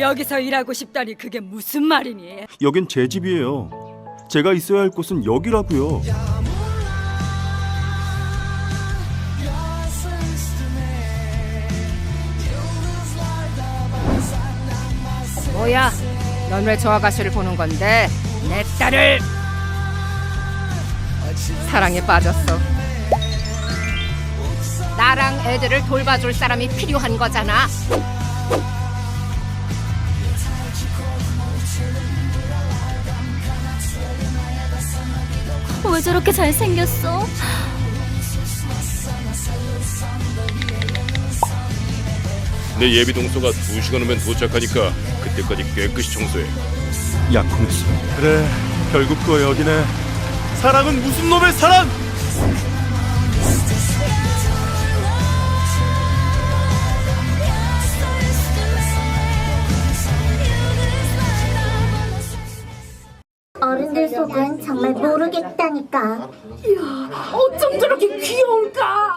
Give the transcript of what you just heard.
여기서 일하고 싶다니 그게 무슨 말이니? 여긴 제 집이에요. 제가 있어야 할 곳은 여기라고요. 뭐야? 넌 왜 저 아가씨를 보는 건데? 내 딸을 사랑에 빠졌어. 나랑 애들을 돌봐줄 사람이 필요한 거잖아. 왜 저렇게 잘생겼어? 내 예비 동서가 두 시간 후면 도착하니까 그때까지 깨끗이 청소해. 약혼했어. 그래, 결국 또 여기네. 사랑은 무슨 놈의 사랑? 어른들 속은 정말 모르겠다니까. 어쩜 저렇게 귀여울까?